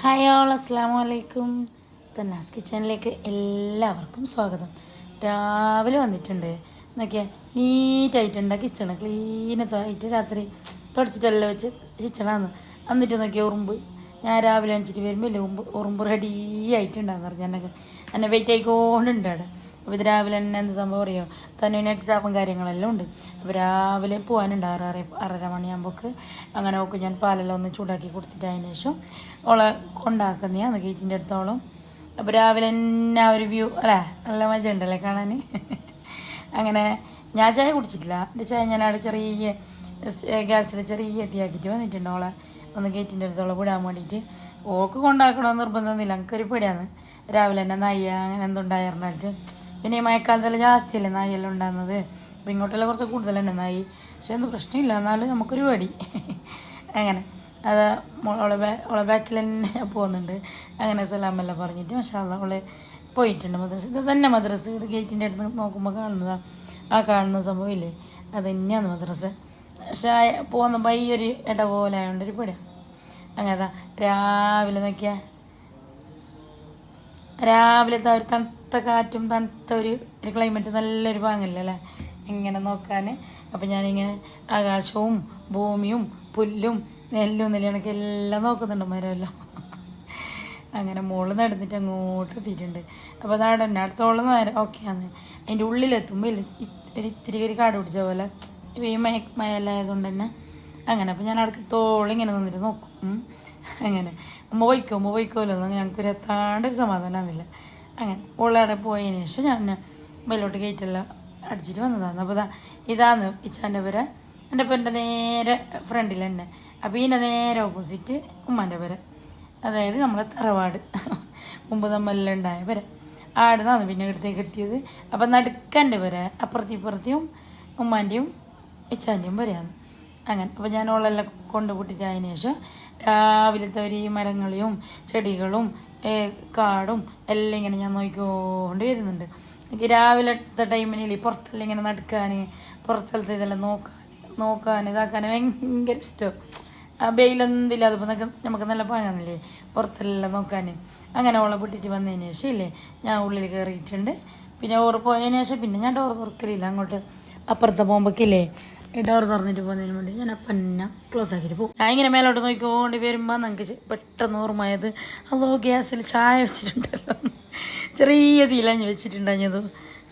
Hi all അസ്സാം വലൈക്കും തന്നാസ് കിച്ചണിലേക്ക് എല്ലാവർക്കും സ്വാഗതം. രാവിലെ വന്നിട്ടുണ്ട്. നോക്കിയാൽ നീറ്റായിട്ടുണ്ട്. കിച്ചണ് ക്ലീനത്തായിട്ട് രാത്രി തുടച്ചിട്ടെല്ലാം വെച്ച് കിച്ചണാന്ന്. എന്നിട്ട് നോക്കിയ ഉറുമ്പ്. ഞാൻ രാവിലെ അണിച്ചിട്ട് വരുമ്പോൾ ഉറുമ്പ് ഉറുമ്പ് റെഡി ആയിട്ടുണ്ടാകുന്നു പറഞ്ഞു. എന്നെ എന്നെ വെയിറ്റ് ആയിക്കൊണ്ടുണ്ട് അവിടെ. അപ്പോൾ ഇത് രാവിലെ തന്നെ എന്ത് സംഭവം അറിയോ? തന്നുവിന് എക്സാമും കാര്യങ്ങളെല്ലാം ഉണ്ട്. അപ്പോൾ രാവിലെ പോകാനുണ്ട് ആറ് ആറ് ആറര മണിയാകുമ്പോൾക്ക് അങ്ങനെ ഒക്കെ ഞാൻ പാലെല്ലാം ഒന്ന് ചൂടാക്കി കൊടുത്തിട്ട് അതിന് ശേഷം ഓളെ കൊണ്ടാക്കുന്നതാണ് ഗേറ്റിന്റെ അടുത്തോളം. അപ്പോൾ രാവിലെ തന്നെ ആ ഒരു വ്യൂ അല്ലേ? നല്ല മജ ഉണ്ടല്ലേ കാണാൻ അങ്ങനെ ഞാൻ ചായ കുടിച്ചിട്ടില്ല. എന്റെ ചായ ഞാൻ അവിടെ ചെറിയ ഗ്യാസിൽ ചെറിയ എത്തിയാക്കിയിട്ട് വന്നിട്ടുണ്ട് ഓളെ. ഒന്ന് ഗേറ്റിന്റെ അടുത്തോളം വിടാൻ വേണ്ടിയിട്ട്. ഓക്ക് കൊണ്ടാക്കണമെന്ന് നിർബന്ധമൊന്നുമില്ല. എനിക്കൊരു പേടിയാണ്. രാവിലെ തന്നെ നയ്യ അങ്ങനെ എന്തുണ്ടായിരുന്നിട്ട് പിന്നെ ഈ മഴക്കാലത്തെല്ലാം ജാസ്തിയല്ലേ നായെല്ലാം ഉണ്ടാകുന്നത്? അപ്പം ഇങ്ങോട്ടെല്ലാം കുറച്ച് കൂടുതലുണ്ട് നായി. പക്ഷെ എന്ത് പ്രശ്നമില്ല എന്നാലും നമുക്കൊരു പടി. അങ്ങനെ. അത് ഓളെ ബാ ഓളെ ബാക്കിൽ തന്നെ പോകുന്നുണ്ട്. അങ്ങനെ സലാമെല്ലാം പറഞ്ഞിട്ട് പക്ഷേ അത് അവളെ പോയിട്ടുണ്ട്. മദ്രസ് ഇത് തന്നെ മദ്രസ് ഗേറ്റിന്റെ അടുത്ത് നോക്കുമ്പോൾ കാണുന്നതാ. ആ കാണുന്ന സംഭവമില്ലേ അത് തന്നെയാണ് മദ്രസ്. പക്ഷേ പോകുന്ന ഈ ഒരു ഇട പോലെ ആയതുകൊണ്ട് ഒരു പേടിയാണ് അങ്ങനെ രാവിലെ നോക്കിയാൽ രാവിലത്തെ ഒരു തണുത്ത കാറ്റും തണുത്ത ഒരു ഒരു ക്ലൈമറ്റ് നല്ലൊരു പാങ്ങല്ലേ അല്ലേ? ഇങ്ങനെ നോക്കാൻ അപ്പം ഞാനിങ്ങനെ ആകാശവും ഭൂമിയും പുല്ലും നെല്ലും നെല്ലിണക്ക് എല്ലാം നോക്കുന്നുണ്ട് മരമെല്ലാം. അങ്ങനെ മുകളിൽ നടന്നിട്ട് അങ്ങോട്ട് എത്തിയിട്ടുണ്ട്. അപ്പോൾ അതാണ് എന്നെ അടുത്തോളം നേരം ഓക്കെയാണ് അതിന്റെ ഉള്ളിലെത്തുമ്പോൾ ഇല്ല ഒരു ഇത്തിരി ഒരു കാട് പിടിച്ച പോലെ. ഈ മയ മയലായതുകൊണ്ട് തന്നെ അങ്ങനെ. അപ്പം ഞാൻ അടുക്കത്തോളം തോളിങ്ങനെ നിന്നിട്ട് നോക്കും. അങ്ങനെ. ഉമ്മ പോയിക്കോ ഉമ്മ പോയിക്കോലോ എന്ന് ഞങ്ങൾക്കൊരു എത്താണ്ടൊരു സമാധാനമാകുന്നില്ല അങ്ങനെ. ഉള്ളവിടെ പോയതിന് ശേഷം ഞാൻ മേലോട്ട് ഗേറ്റെല്ലാം അടിച്ചിട്ട് വന്നതാണ് അപ്പോൾ ഇതാ ഇതാന്ന് ഇച്ചാന്റെ പേര്. എന്റെ പേരുടെ നേരെ ഫ്രണ്ടിൽ തന്നെ അപ്പോൾ ഇതിന്റെ നേരെ ഓപ്പോസിറ്റ് ഉമ്മാന്റെ പേര്. അതായത് നമ്മളെ തറവാട്. മുമ്പ് നമ്മളെല്ലാം ഉണ്ടായ പേര്. ആടുന്നാണ് പിന്നെ ഇവിടത്തേക്ക് എത്തിയത്. അപ്പം നടുക്കന്റെ പേര്. അപ്പുറത്തി ഇപ്പുറത്തെയും ഉമ്മാന്റെയും ഇച്ചാന്റെയും പേരെയാണ് അങ്ങനെ. അപ്പോൾ ഞാൻ ഓളെല്ലാം കൊണ്ടുപൂട്ടിട്ടായതിനു ശേഷം രാവിലത്തെ ഒരു മരങ്ങളെയും ചെടികളും കാടും എല്ലാം ഇങ്ങനെ ഞാൻ നോക്കിക്കൊണ്ട് വരുന്നുണ്ട് എനിക്ക് രാവിലത്തെ ടൈമിൽ പുറത്തെല്ലാം ഇങ്ങനെ നടക്കാൻ പുറത്തലത്തെ ഇതെല്ലാം നോക്കാൻ നോക്കാൻ ഇതാക്കാൻ ഭയങ്കര ഇഷ്ടം. ആ വെയിലൊന്നുമില്ല അതിപ്പോൾ നമുക്ക് നമുക്ക് നല്ല പാങ്ങാന്നില്ലേ പുറത്തെല്ലാം നോക്കാൻ അങ്ങനെ ഓളെ പൊട്ടിയിട്ട് വന്നതിന് ശേഷം ഇല്ലേ ഞാൻ ഉള്ളിൽ കയറിയിട്ടുണ്ട് പിന്നെ ഓറ് പോയതിന് ശേഷം പിന്നെ ഞാൻ ഡോർ തുറക്കലില്ല അങ്ങോട്ട് അപ്പുറത്തെ പോകുമ്പോഴേക്കില്ലേ ഡോർ തുറന്നിട്ട് പോകുന്നതിന് വേണ്ടി ഞാൻ പന്ന ക്ലോസ് ആക്കിയിട്ട് പോകും. ഞാൻ ഇങ്ങനെ മേലോട്ട് നോക്കിക്കൊണ്ട് വരുമ്പോൾ നമുക്ക് പെട്ടെന്ന് ഓർമ്മയത് അതോ ഗ്യാസിൽ ചായ വെച്ചിട്ടുണ്ടല്ലോ. ചെറിയ തീലഞ്ഞ് വെച്ചിട്ടുണ്ടാഞ്ഞത്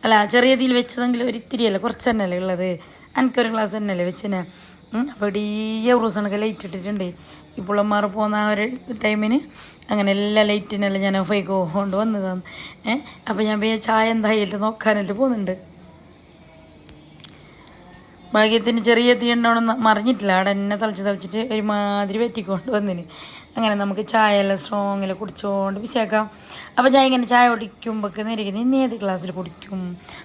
അല്ല ചെറിയ തീയിൽ വെച്ചതെങ്കിൽ ഒരു ഇത്തിരിയല്ല കുറച്ച് തന്നെയല്ലേ ഉള്ളത്. എനിക്കൊരു ഗ്ലാസ് തന്നെയല്ലേ വെച്ചിനെ. അപ്പോൾ ഇടിയ റൂസണൊക്കെ ലൈറ്റ് ഇട്ടിട്ടുണ്ട്. ഈ പുള്ളന്മാർ പോകുന്ന ആ ഒരു ടൈമിന് അങ്ങനെ എല്ലാ ലൈറ്റിനെല്ലാം ഞാൻ ഓഫ് ആയി കൊണ്ട് വന്നതാണ്. ഏഹ് അപ്പോൾ ഞാൻ ചായ എന്തായാലും നോക്കാനായിട്ട് പോകുന്നുണ്ട്. ഭാഗ്യത്തിന് ചെറിയ തീ ഉണ്ടാവണം മറിഞ്ഞിട്ടില്ല. അവിടെ എന്നെ തളിച്ച് തളിച്ചിട്ട് ഒരുമാതിരി വെറ്റിക്കൊണ്ട് വന്നിന്. അങ്ങനെ നമുക്ക് ചായ എല്ലാം സ്ട്രോങ്ങിൽ കുടിച്ചുകൊണ്ട് വിശേക്കാം അപ്പോൾ ഞാൻ ഇങ്ങനെ ചായ കുടിക്കുമ്പോഴൊക്കെ നേരിക്കുന്നത് ഇനി ഏത് ഗ്ലാസ്സിൽ കുടിക്കും?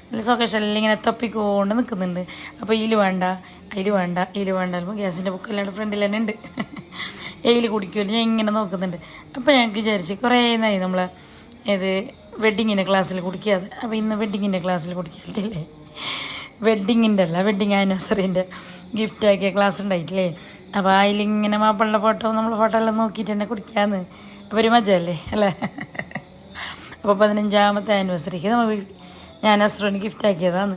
നല്ല സൊക്കേഷനിൽ ഇങ്ങനെ തപ്പിക്കൊണ്ട് നിൽക്കുന്നുണ്ട് അപ്പോൾ ഇതിൽ വേണ്ട അതിൽ വേണ്ട ഇതിൽ വേണ്ട ഗ്യാസിന്റെ ബുക്കെല്ലാം ഫ്രണ്ടിൽ തന്നെ ഉണ്ട്. എയിൽ കുടിക്കുമല്ലോ ഞാൻ ഇങ്ങനെ നോക്കുന്നുണ്ട്. അപ്പോൾ ഞങ്ങൾക്ക് വിചാരിച്ച് കുറേ നായി നമ്മളെ ഇത് വെഡ്ഡിങ്ങിന്റെ ക്ലാസ്സിൽ കുടിക്കാതെ. അപ്പോൾ ഇന്ന് വെഡ്ഡിങ്ങിന്റെ ക്ലാസ്സിൽ കുടിക്കാത്തില്ലേ വെഡ്ഡിങ്ങിന്റെ അല്ല വെഡ്ഡിങ് ആനിവേഴ്സറിന്റെ ഗിഫ്റ്റ് ആക്കിയ ക്ലാസ് ഉണ്ടായിട്ടില്ലേ? അപ്പോൾ അതിലിങ്ങനെ മാപ്പിളിന്റെ ഫോട്ടോ നമ്മൾ ഫോട്ടോ എല്ലാം നോക്കിയിട്ട് തന്നെ കുടിക്കാമെന്ന് അപ്പോൾ ഒരു മജയല്ലേ അല്ലേ? അപ്പോൾ പതിനഞ്ചാമത്തെ ആനിവേഴ്സറിക്ക് നമുക്ക് ഞാൻ അസ്രുവിന് ഗിഫ്റ്റ് ആക്കിയതാണ്.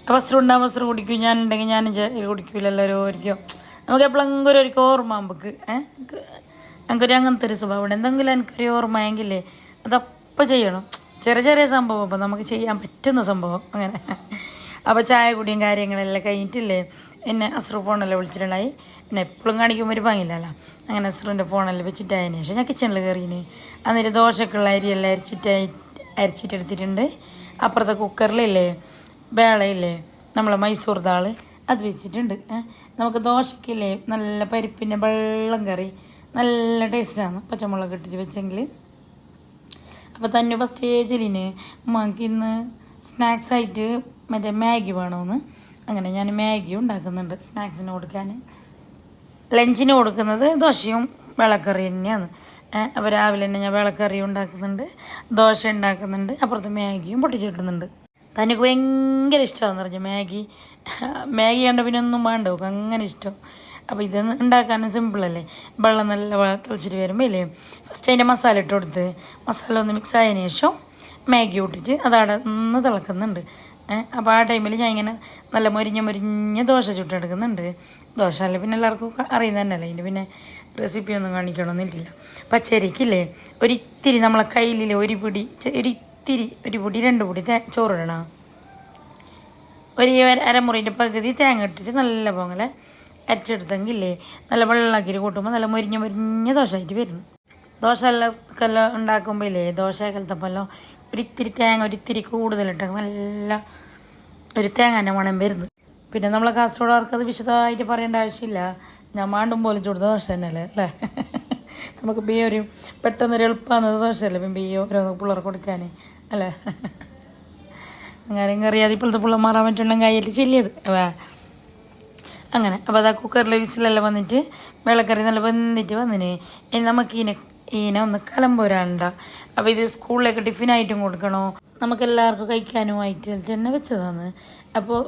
അപ്പോൾ അസ്രു ഉണ്ടാകുമ്പോൾ അസ്രു കുടിക്കും. ഞാനുണ്ടെങ്കിൽ ഞാനും ഞാൻ കുടിക്കില്ലല്ലോ ഓരോരിക്കും നമുക്ക് എപ്പോഴെങ്കിലും ഒരു ഓർമ്മ നമുക്ക് എനിക്കൊരു അങ്ങനത്തെ ഒരു സ്വഭാവം എന്തെങ്കിലും എനിക്കൊരു ഓർമ്മയെങ്കിലേ അതപ്പോൾ ചെയ്യണം. ചെറിയ ചെറിയ സംഭവം. അപ്പോൾ നമുക്ക് ചെയ്യാൻ പറ്റുന്ന സംഭവം. അങ്ങനെ. അപ്പോൾ ചായ കുടിയും കാര്യങ്ങളെല്ലാം കഴിഞ്ഞിട്ടില്ലേ? എന്നെ അസ്രു ഫോണെല്ലാം വിളിച്ചിട്ടുണ്ടായി. പിന്നെ എപ്പോഴും കാണിക്കുമ്പോൾ ഒരു ഭംഗിയില്ലല്ലോ. അങ്ങനെ അസ്രുവിന്റെ ഫോണെല്ലാം വെച്ചിട്ടായതിനു ശേഷം ഞാൻ കിച്ചണിൽ കയറിയിന് അന്നേരം ദോശക്കുള്ള അരിയെല്ലാം അരിച്ചിട്ട് അരിച്ചിട്ടെടുത്തിട്ടുണ്ട് അപ്പുറത്തെ കുക്കറിലില്ലേ? വേളയില്ലേ? നമ്മളെ മൈസൂർ ദാൾ. അത് വെച്ചിട്ടുണ്ട്. നമുക്ക് ദോശക്കില്ലേ നല്ല പരിപ്പിന്റെ വെള്ളം കറി. നല്ല ടേസ്റ്റാണ്. പച്ചമുളക് ഇട്ടിട്ട് വെച്ചെങ്കിൽ അപ്പോൾ തന്നെ ഫസ്റ്റ് ഏജിലിന് ഇന്ന് സ്നാക്സ് ആയിട്ട് മറ്റേ മാഗി വേണമെന്ന് അങ്ങനെ ഞാൻ മാഗി ഉണ്ടാക്കുന്നുണ്ട്. സ്നാക്സിന് കൊടുക്കാൻ. ലഞ്ചിന് കൊടുക്കുന്നത് ദോശയും വിളക്കറി തന്നെയാണ്. അപ്പോൾ രാവിലെ തന്നെ ഞാൻ വിളക്കറി ഉണ്ടാക്കുന്നുണ്ട്. ദോശ ഉണ്ടാക്കുന്നുണ്ട്. അപ്പുറത്ത് മാഗിയും പൊട്ടിച്ചിട്ടുന്നുണ്ട് തനിക്ക് ഭയങ്കര ഇഷ്ടമാണെന്ന് പറഞ്ഞു. മാഗി മാഗി കണ്ട പിന്നെ ഒന്നും വേണ്ട. ഓക്ക് അങ്ങനെ ഇഷ്ടം. അപ്പോൾ ഇത് ഉണ്ടാക്കാനും സിമ്പിളല്ലേ വെള്ളം നല്ല തിളച്ചിട്ട് വരുമ്പോൾ ഇല്ലേ? ഫസ്റ്റ് അതിന്റെ മസാല ഇട്ട് കൊടുത്ത് മസാല ഒന്ന് മിക്സ് ആയതിനു ശേഷം മാഗി ഒട്ടിച്ച് അതവിടെ നിന്ന് തിളക്കുന്നുണ്ട്. അപ്പോൾ ആ ടൈമിൽ ഞാൻ ഇങ്ങനെ നല്ല മൊരിഞ്ഞ മൊരിഞ്ഞ ദോശ ചുട്ടെടുക്കുന്നുണ്ട്. ദോശ അല്ല പിന്നെ എല്ലാവർക്കും അറിയുന്നത് അറിയുന്ന തന്നെയല്ലേ ഇതിന് പിന്നെ റെസിപ്പി ഒന്നും കാണിക്കണമെന്നില്ല പച്ചരിക്കില്ലേ ഒരിത്തിരി നമ്മളെ കയ്യിലില്ലേ ഒരു പിടി ഒരിത്തിരി ഒരു പൊടി രണ്ട് പൊടി തേ ചോറിടണം? ഒരു അര- അരമുറിന്റെ പകുതി തേങ്ങ ഇട്ടിട്ട് നല്ല പൊങ്ങലെ അരച്ചെടുത്തെങ്കിലേ നല്ല വെള്ളമാക്കിയിട്ട് കൂട്ടുമ്പോൾ നല്ല മൊരിഞ്ഞ മൊരിഞ്ഞ ദോശയായിട്ട് വരുന്നു. ദോശ എല്ലാം ഉണ്ടാക്കുമ്പോൾ ഇല്ലേ ദോശ കലത്തപ്പല്ലോ ഒരിത്തിരി തേങ്ങ ഒരിത്തിരി കൂടുതലിട്ട് നല്ല ഒരു തേങ്ങാന്റെ മണം വരുന്നു പിന്നെ നമ്മളെ കാസർഗോഡുകാർക്ക് അത് വിശദമായിട്ട് പറയേണ്ട ആവശ്യമില്ല. ഞാൻ മാണ്ടും പോലും ചൂടുന്ന ദോശ തന്നെയല്ലേ അല്ലേ? നമുക്ക് ബിയോ ഒരു പെട്ടെന്നൊരു എളുപ്പമാണ് ദോശയല്ലേ പിന്നെ ബി ഓരോന്ന് പിള്ളേർക്ക് കൊടുക്കാൻ അല്ലേ? അങ്ങനെ അറിയാതെ ഇപ്പോഴത്തെ പിള്ളേർ മാറാൻ പറ്റുള്ള കയ്യിൽ ചെല്ലിയത് അങ്ങനെ. അപ്പോൾ അതാ കുക്കറിൽ വിസിലെല്ലാം വന്നിട്ട് വെള്ളക്കറി നല്ല വന്നിട്ട് വന്നിന്. ഇനി നമുക്ക് ഇതിനെ ഒന്ന് കലമ്പോരാണ്ട അപ്പോൾ ഇത് സ്കൂളിലേക്ക് ടിഫിനായിട്ടും കൊടുക്കണോ? നമുക്ക് എല്ലാവർക്കും കഴിക്കാനുമായിട്ട് തന്നെ വെച്ചതാണ്. അപ്പോൾ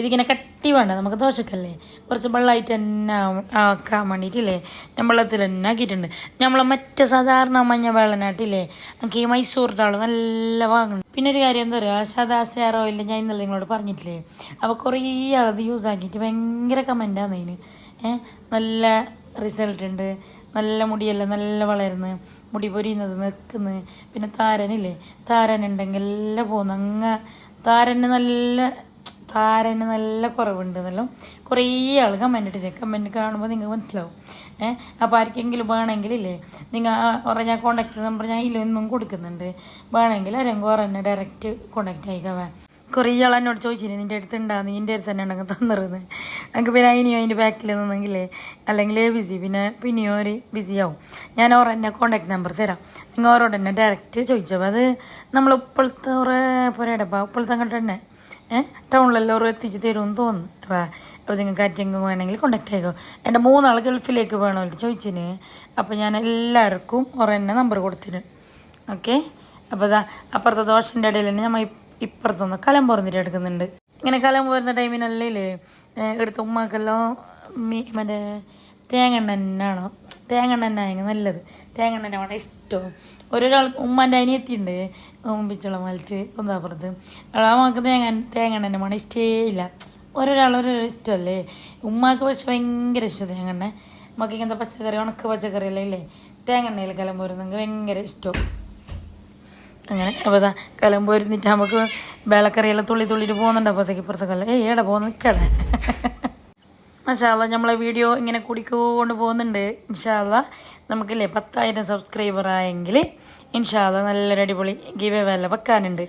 ഇതിങ്ങനെ കട്ടി വേണ്ട നമുക്ക് ദോശക്കല്ലേ? കുറച്ച് വെള്ളമായിട്ട് തന്നെ ആക്കാൻ വേണ്ടിയിട്ടില്ലേ? ഞാൻ വെള്ളത്തിൽ തന്നെ ആക്കിയിട്ടുണ്ട്. നമ്മളെ മറ്റേ സാധാരണ മഞ്ഞ വെള്ളനാട്ടില്ലേ? നമുക്ക് ഈ മൈസൂർ താൾ നല്ല വാങ്ങണം. പിന്നെ ഒരു കാര്യം എന്താ പറയുക സദാസിയാർ ഓയിൽ ഞാൻ ഇന്നലെ നിങ്ങളോട് പറഞ്ഞിട്ടില്ലേ? അപ്പോൾ കുറേ ആളത് യൂസ് ആക്കിയിട്ട് ഭയങ്കര കമന്റാണ് അതിന്. നല്ല റിസൾട്ട് ഉണ്ട് നല്ല മുടിയെല്ലാം നല്ല വളരുന്നു മുടി പൊരിയുന്നത് നിൽക്കുന്നു. പിന്നെ താരനില്ലേ? താരൻ ഉണ്ടെങ്കിൽ എല്ലാം പോകുന്നു. അങ്ങ് താരന് നല്ല താരന് നല്ല കുറവുണ്ട് എന്നല്ലോ കുറേ ആൾ കമ്മന്റിട്ട് കമന്റ് കാണുമ്പോൾ നിങ്ങൾക്ക് മനസ്സിലാവും. ഏഹ് അപ്പോൾ ആർക്കെങ്കിലും വേണമെങ്കിലില്ലേ നിങ്ങൾ ഉറ ഞാൻ കോണ്ടാക്ട് നമ്പർ ഞാൻ ഇല്ലൊന്നും കൊടുക്കുന്നുണ്ട്. വേണമെങ്കിൽ ആരെങ്കിലും ഉറന്നെ ഡയറക്റ്റ് കോണ്ടാക്റ്റ് ആയിക്കാവേ കുറേ ആൾ എന്നോട് ചോദിച്ചിരുന്നു നിന്റെ അടുത്ത് ഉണ്ടാകുന്നു നിന്റെ അടുത്ത് തന്നെ ഉണ്ടെങ്കിൽ തന്നിരുന്നത് എനിക്ക് പിന്നെ ഇനിയോ അതിന്റെ ബാക്കിൽ നിന്നെങ്കിലേ അല്ലെങ്കിൽ ബിസി പിന്നെ പിന്നെയോ ഒരു ബിസി ആവും. ഞാൻ ഓർ എന്റെ കോണ്ടാക്ട് നമ്പർ തരാം. നിങ്ങൾ ഓരോട് തന്നെ ഡയറക്റ്റ് ചോദിച്ചോ. അത് നമ്മൾ ഇപ്പോഴത്തെ കുറേ പോരാടപ്പാ ഇപ്പോഴത്തെ അങ്ങോട്ട് തന്നെ ഏഹ് ടൗണിലെല്ലാവരും എത്തിച്ച് തരുമെന്ന് തോന്നുന്നു. വാ അപ്പോൾ നിങ്ങൾക്ക് ആറ്റെങ്കിലും വേണമെങ്കിൽ കോണ്ടാക്ട് ആയിക്കോ എന്റെ മൂന്നാൾ ഗൾഫിലേക്ക് വേണമല്ലോ ചോദിച്ചിന്. അപ്പോൾ ഞാൻ എല്ലാവർക്കും ഒരെന്നെ നമ്പർ കൊടുത്തിരുന്നു ഓക്കെ അപ്പോൾ അതാ അപ്പുറത്തെ ദോശന്റെ ഇടയിൽ തന്നെ നമ്മൾ ഇപ്പുറത്തൊന്ന് കലം പുറന്നിട്ട് എടുക്കുന്നുണ്ട്. ഇങ്ങനെ കലം പോരുന്ന ടൈമിനല്ലേ എടുത്ത ഉമ്മാക്കെല്ലാം മീ മറ്റേ തേങ്ങണ്ണ തന്നെയാണോ തേങ്ങണ്ണ തന്നെ ആയെങ്കിൽ നല്ലത്. തേങ്ങണ്ണ തന്നെ വളരെ ഇഷ്ടവും. ഓരോരാൾ ഉമ്മാന്റെ അനിയത്തിയുണ്ട്. ഉമ്പിച്ചുള്ള മലിച്ച് ഒന്നാപ്പുറത്ത് അവൾക്ക് തേങ്ങ തേങ്ങണ്ണ തന്നെ വേണം ഇഷ്ടേ ഇല്ല ഓരോരാൾ ഓരോരോ ഇഷ്ടമല്ലേ ഉമ്മാക്ക് പക്ഷെ ഭയങ്കര ഇഷ്ടം തേങ്ങണ്ണ നമുക്ക് ഇങ്ങനത്തെ പച്ചക്കറി ഉണക്ക പച്ചക്കറി എല്ലാം തേങ്ങണ്ണയിൽ കലം പോരുന്നെങ്കിൽ ഭയങ്കര ഇഷ്ടവും. അങ്ങനെ. അപ്പോൾ ഇതാ കലമ്പ് നമുക്ക് വെള്ളക്കറിയെല്ലാം തുള്ളി തുള്ളിയിട്ട് പോകുന്നുണ്ട് അപ്പോഴത്തേക്ക് ഇപ്പുറത്തെ കല്ല. ഏയ് ഏടെ പോകുന്ന നിൽക്കട മഷാല്ല നമ്മളെ വീഡിയോ ഇങ്ങനെ കുടിക്കൊണ്ട് പോകുന്നുണ്ട്. ഇൻഷാല്ല നമുക്കില്ലേ പത്തായിരം സബ്സ്ക്രൈബർ ആയെങ്കിൽ ഇൻഷാല്ല നല്ലൊരു അടിപൊളി ഗീവ് വില വെക്കാനുണ്ട്.